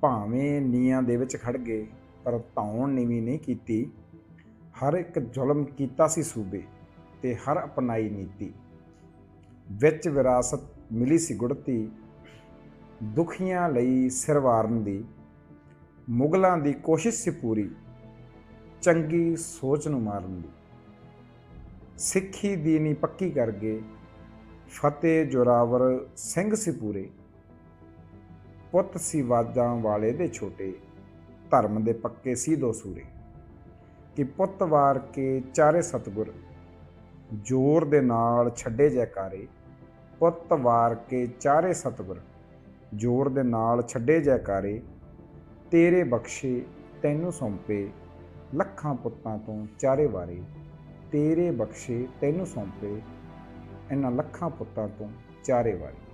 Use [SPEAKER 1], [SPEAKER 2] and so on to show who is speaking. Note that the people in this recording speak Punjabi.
[SPEAKER 1] ਭਾਵੇਂ ਨੀਆਂ ਦੇ ਵਿੱਚ ਖੜ ਗਏ, ਪਰ ਧੌਣ ਨੀਵੀਂ ਨਹੀਂ ਕੀਤੀ। ਹਰ ਇੱਕ ਜ਼ੁਲਮ ਕੀਤਾ ਸੀ ਸੂਬੇ ਤੇ ਹਰ ਅਪਣਾਈ ਨੀਤੀ। ਵਿੱਚ ਵਿਰਾਸਤ ਮਿਲੀ ਸੀ ਗੁੜਤੀ ਦੁਖੀਆਂ ਲਈ ਸਿਰ ਵਾਰਨ ਦੀ। ਮੁਗਲਾਂ ਦੀ ਕੋਸ਼ਿਸ਼ ਸੀ ਪੂਰੀ, ਚੰਗੀ ਸੋਚ ਨੂੰ ਮਾਰਨ ਦੀ। ਸਿੱਖੀ ਦੀ ਨੀ ਪੱਕੀ ਕਰ ਗਏ, ਫਤਿਹ ਜੋਰਾਵਰ ਸਿੰਘ ਸੀ ਪੂਰੇ। ਪੁੱਤ ਸੀ ਵਾਜਾਂ ਵਾਲੇ ਦੇ ਛੋਟੇ, ਧਰਮ ਦੇ ਪੱਕੇ ਸੀ ਦੋ ਸੂਰੇ। ਕਿ ਪੁੱਤ ਵਾਰ ਕੇ ਚਾਰੇ ਸਤਗੁਰ, ਜੋਰ ਦੇ ਨਾਲ ਛੱਡੇ ਜੈਕਾਰੇ, ਪੁੱਤ ਵਾਰ ਕੇ ਚਾਰੇ ਸਤਗੁਰ, ਜੋਰ ਦੇ ਨਾਲ ਛੱਡੇ ਜੈਕਾਰੇ, ਤੇਰੇ ਬਖਸ਼ੇ ਤੈਨੂੰ ਸੌਂਪੇ, ਲੱਖਾਂ ਪੁੱਤਾਂ ਤੋਂ ਚਾਰੇ ਵਾਰੇ, ਤੇਰੇ ਬਖਸ਼ੇ ਤੈਨੂੰ ਸੌਂਪੇ, ਇਹਨਾਂ ਲੱਖਾਂ ਪੁੱਤਾਂ ਤੋਂ ਚਾਰੇ ਵਾਰੇ।